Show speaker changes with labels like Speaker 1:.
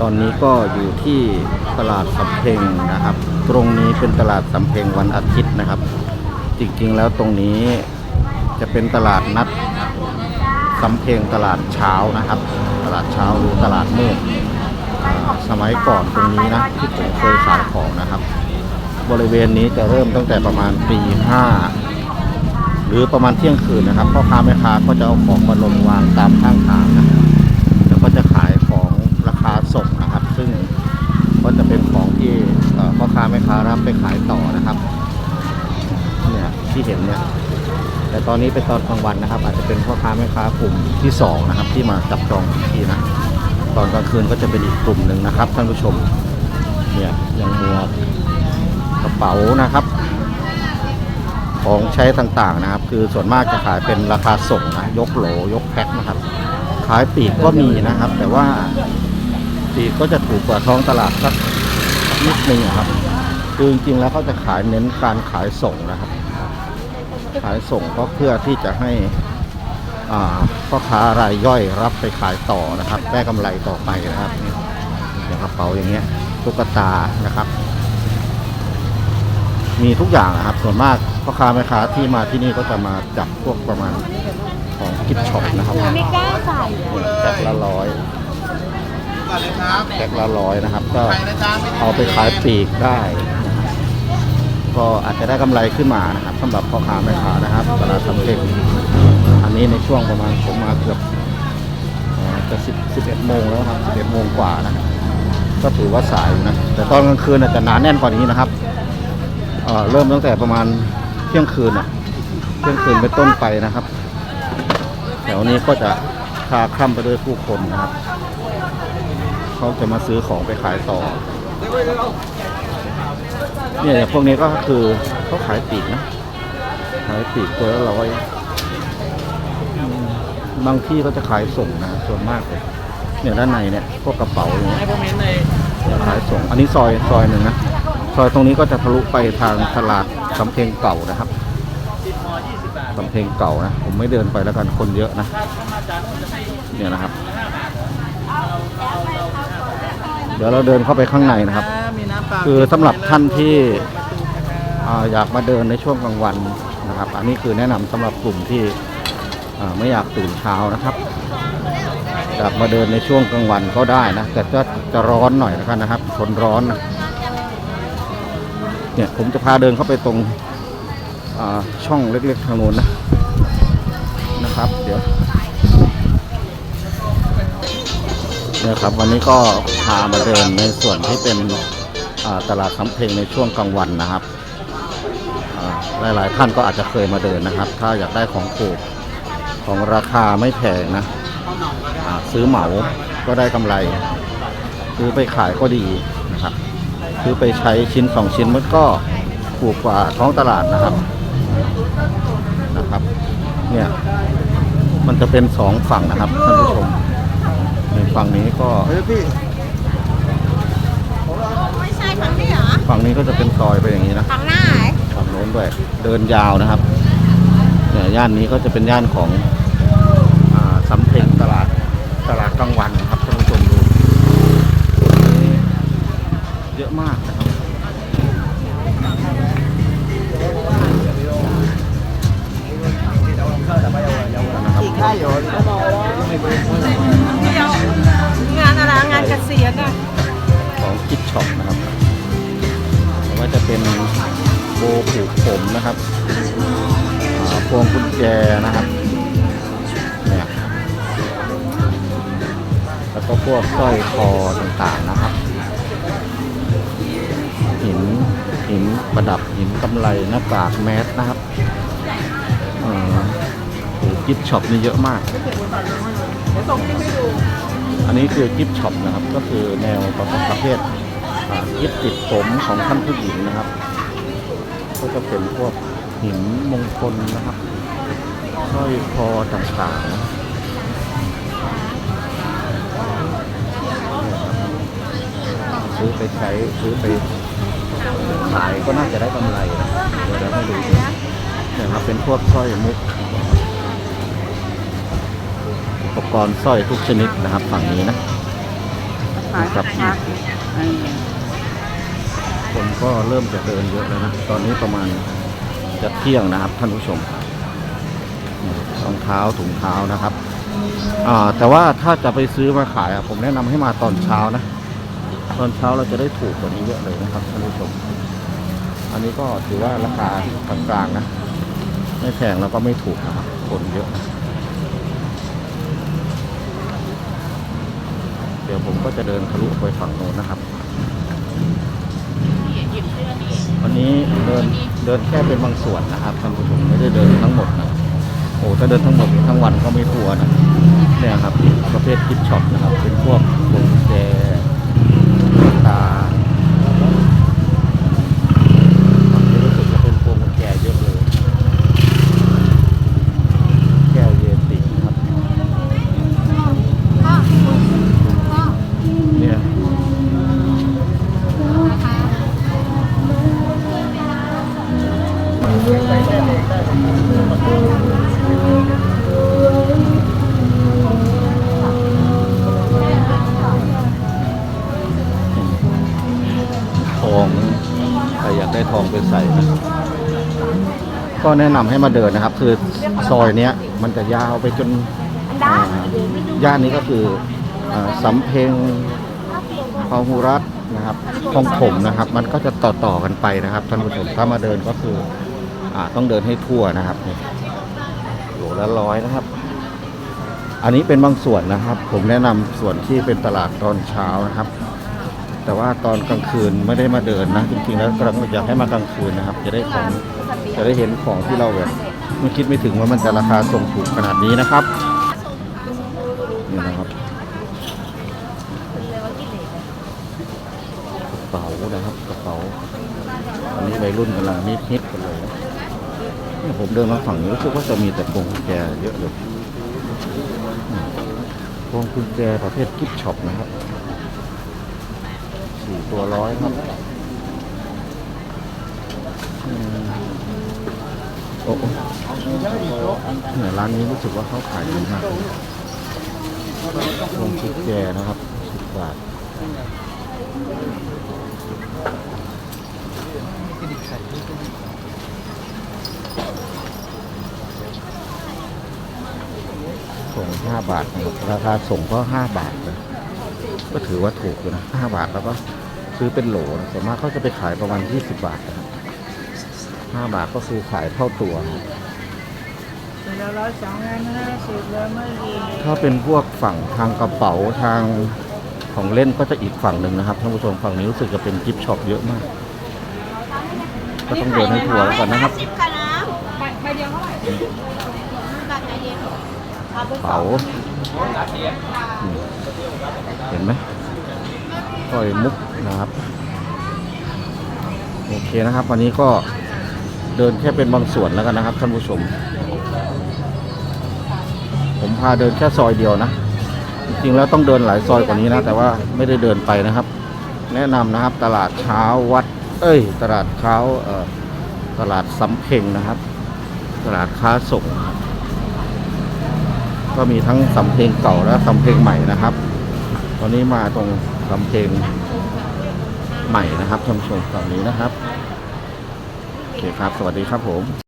Speaker 1: ตอนนี้ก็อยู่ที่ตลาดสำเพ็งนะครับ ตรงนี้เป็นตลาดสำเพ็งวันอาทิตย์นะครับ จริงๆแล้วตรงนี้จะเป็นตลาดนัดสำเพ็งตลาดเช้านะครับ ตลาดเช้าหรือตลาดมืดอ่าสมัยก่อนตรงนี้นะที่ผมเคยขายของนะครับ บริเวณนี้จะเริ่มตั้งแต่ประมาณตีห้าหรือประมาณเที่ยงคืนนะครับพ่อค้าแม่ค้าก็จะเอาของมาลงวางตามข้างทางนะแล้วก็จะขายของราคาส่งนะครับ ซึ่งก็จะเป็นของที่เอ่อพ่อ ค้าแม่ค้ารับไปขายต่อนะครับเนี่ยที่เห็นเนี่ยแต่ตอนนี้เป็นตอนกลางวันนะครับ อาจจะเป็นพ่อค้าแม่ค้ากลุ่มที่สองนะครับที่มาจับจองพื้นที่นะตอนกลางคืนก็จะเป็นอีกกลุ่มหนึ่งนะครับท่านผู้ชมเนี่ยย่างหมวกกระเป๋านะครับ ของใช้ต่างๆนะครับ คือส่วนมากจะขายเป็นราคาส่งนะยกโหลยกแพ็คนะครับ ขายปีกก็มีนะครับ แต่ว่าปีกก็จะถูกกว่าท้องตลาดสักนิดนึงครับ คือจริงๆแล้วเขาจะขายเน้นการขายส่งนะครับ ขายส่งก็เพื่อที่จะให้อ่าพ่อค้ารายย่อยรับไปขายต่อนะครับได้กำไรต่อไปนะครับอย่างกระเป๋าอย่างเงี้ยตุ๊กตานะครับ มีทุกอย่างนะครับ ส่วนมากพ่อค้าแม่ค้าที่มาที่นี่ก็จะมาจับพวกประมาณของกิฟช็อปนะครับ
Speaker 2: ไม่กล้าใส่
Speaker 1: แพ็คละร้อย
Speaker 3: ก่อนเลยครับ
Speaker 1: แพ็คละร้อยนะครับ ก็
Speaker 3: ไปนะจ๊ะไม่
Speaker 1: เอาไปขายปลีกได้นะครับ ก็อาจจะได้กำไรขึ้นมานะครับสำหรับพ่อค้าแม่ค้านะครับตลาดสำเพ็งอันนี้ในช่วงประมาณผมมาเกือบจะสิบสิบเอ็ดโมงแล้วครับสิบเอ็ดโมงกว่านะก็ถือว่าสายอยู่นะแต่ตอนกลางคืนอาจจะหนาแน่นกว่านี้นะครับเอเริ่มตั้งแต่ประมาณเที่ยงคืนอะเที่ยงคืนเป็นต้นไปนะครับแถวนี้ก็จะคาคล่ำไปด้วยผู้คนนะครับ เขาจะมาซื้อของไปขายต่อ เนี่ยพวกนี้ก็คือเขาขายปีกนะขายปีกตัวละร้อยบางที่ก็จะขายส่งนะส่วนมากเลยเนี่ยด้านในเนี่ยพวกกระเป๋าเงี้ยขายส่ง อันนี้ซอยซอยหนึ่งนะซอยตรงนี้ก็จะทะลุไปทางตลาดสำเพ็งเก่านะครับ
Speaker 3: สำ
Speaker 1: เพ็งเก่านะผมไม่เดินไปแล้วกันคนเยอะนะเนี่ยนะครับ เดี๋ยวเราเดินเข้าไปข้างในนะครับ คือสำหรับท่านที่ออยากมาเดินในช่วงกลางวันนะครับ อันนี้คือแนะนำสำหรับกลุ่มที่ไม่อยากตื่นเช้านะครับอยากมาเดินในช่วงกลางวันก็ได้นะ แต่จะจะร้อนหน่อยนะครับนะครับทนร้อนนะเนี่ยผมจะพาเดินเข้าไปตรงช่องเล็กๆทางโน้นนะนะครับ เดี๋ยวเนี่ยครับวันนี้ก็พามาเดินในส่วนที่เป็น ตลาดสำเพ็งในช่วงกลางวันนะครับอ่าหลายๆท่านก็อาจจะเคยมาเดินนะครับ ถ้าอยากได้ของถูกของราคาไม่แพงนะซื้อเหมาก็ได้กำไร ซื้อไปขายก็ดีนะครับ ซื้อไปใช้ชิ้นสองชิ้นมันก็ถูกกว่าท้องตลาดนะครับนะครับเนี่ยมันจะเป็นสองฝั่งนะครับท่านผู้ชมในฝั่งนี้ก็
Speaker 2: ใช่ครั้งนี้เหรอ
Speaker 1: ฝั่งนี้ก็จะเป็นซอยไปอย่างนี้นะ
Speaker 2: ครั้งหน้าเหรอ
Speaker 1: ฝั่งโน้นด้วย เดินยาวนะครับเนี่ยย่านนี้ก็จะเป็นย่านของอ่าสำเพ็งตลาดตลาดกลางวันนะครับท่านผู้ชมดูเยอะมากนะครับนะครับ
Speaker 2: นะ
Speaker 1: ครับพวงกุญแจนะครับเนี่ยแล้วก็พวกสร้อยคอต่างๆนะครับ หินหินประดับหินกำไรหน้ากากแมสนะครับเอ่อโอ้กิฟช็อปนี่เยอะมากอันนี้คือกิฟช็อปนะครับ ก็คือแนวประประเภทกิฟติดผมของท่านผู้หญิงนะครับ ก็จะเป็นพวกหินมงคลนะครับสร้อยคอต่างๆนะซื้อไปใช้ซื้อไปขายก็น่าจะได้กำไรนะเดี๋ยวเราให้ดูเนี่ยครับเป็นพวกสร้อยมุกอุปกรณ์สร้อยทุกชนิดนะครับ ฝั่งนี้นะ
Speaker 2: ขาย
Speaker 1: ครับ
Speaker 2: พักเออ
Speaker 1: คนก็เริ่มจะเดินเยอะแล้วนะ ตอนนี้ประมาณจะเที่ยงนะครับท่านผู้ชมรองเท้าถุงเท้านะครับแต่ว่าถ้าจะไปซื้อมาขายผมแนะนำให้มาตอนเช้านะ ตอนเช้าเราจะได้ถูกกว่านี้เยอะเลยนะครับท่านผู้ชม อันนี้ก็ถือว่าราคากลางๆนะ ไม่แพงแล้วก็ไม่ถูกนะครับคนเยอะนะเดี๋ยวผมก็จะเดินทะลุไปฝั่งโน้นนะครับ วัน นเดินเดินแค่เป็นบางส่วนนะครับท่านผู้ชมไม่ได้เดินทั้งหมดนะโอ้ถ้าเดินทั้งหมดทั้งวันก็ไม่ทัวนะเนี่ยครับประเภทกิฟช็อปนะครับเป็นพวกพวงกุญแจตาฝั่งนี้รู้สึกจะเป็นพวงกุญแจเยอะเลยแก้วเยติครับ
Speaker 2: พ่อพ่อ
Speaker 1: เนี่ย ทองใครอยากได้ทองไปใส่นะก็แนะนำให้มาเดินนะครับ คือซอยเนี้ยมันจะยาวไปจนอ่าย่านนี้ก็คืออ่าสำเพ็งพาหุรัตน์นะครับคลองถมนะครับ มันก็จะต่อต่อๆกันไปนะครับท่านผู้ชมถ้ามาเดินก็คืออ่า ต้องเดินให้ทั่วนะครับโหลละร้อยนะครับ อันนี้เป็นบางส่วนนะครับ ผมแนะนำส่วนที่เป็นตลาดตอนเช้านะครับ แต่ว่าตอนกลางคืนไม่ได้มาเดินนะจริงๆแล้วกำลังอยากให้มากลางคืนนะครับ จะได้ของจะได้เห็นของที่เราแบบไม่คิดไม่ถึงว่ามันจะราคาส่งถูกขนาดนี้นะครับนี่นะครับกระเป๋านะครับกระเป๋าอันนี้วัยรุ่นกำลังนิดฮิตกันเลย เนี่ยผมเดินมาฝั่งนี้รู้สึกว่าจะมีแต่พวงกุญแจเยอะเลยพวงกุญแจประเภทกิฟช็อปนะครับสี่ตัวร้อยครับโอ้โอ้เนี่ยร้านนี้รู้สึกว่าเขาขายดีมากเลยลงชิดแกนะครับสิบบาท ส่งห้าบาทนะครับราคาส่งก็ห้าบาทเลยก็ถือว่าถูกอยู่นะ5บาทแล้วก็ซื้อเป็นโหลนะส่วนมากเขาจะไปขายประมาณ 20 บาทนะครับ5บาทก็คือขายเท่าตัวนะ
Speaker 2: เดี๋ยวร้อยสองร้อยห้าสิบแล้วไม่ดี
Speaker 1: ถ้าเป็นพวกฝั่งทางกระเป๋าทางของเล่นก็จะอีกฝั่งหนึ่งนะครับท่านผู้ชมฝั่งนี้รู้สึกจะเป็นกิฟต์ช็อปเยอะมาก ก็ต้องเดินให้ทัวร์แล้วกันนะครับ
Speaker 2: สิบค่ะน้ำใบใบเดียวเท่าไหร่บาทใบเดียว เอา
Speaker 1: เห็นไหมก้อยมุกนะครับ โอเคนะครับ วันนี้ก็เดินแค่เป็นบางส่วนแล้วกันนะครับท่านผู้ชม ผมพาเดินแค่ซอยเดียวนะ จริงๆแล้วต้องเดินหลายซอยกว่านี้นะ แต่ว่าไม่ได้เดินไปนะครับ แนะนำนะครับ ตลาดเช้าวัด เอ้ย ตลาดเช้าตลาดสำเพ็งนะครับ ตลาดค้าส่ง ก็มีทั้งสำเพ็งเก่าและสำเพ็งใหม่นะครับ ตอนนี้มาตรงสำเพ็งใหม่นะครับท่านผู้ชมตอนนี้นะครับโอเคครับ สวัสดีครับผม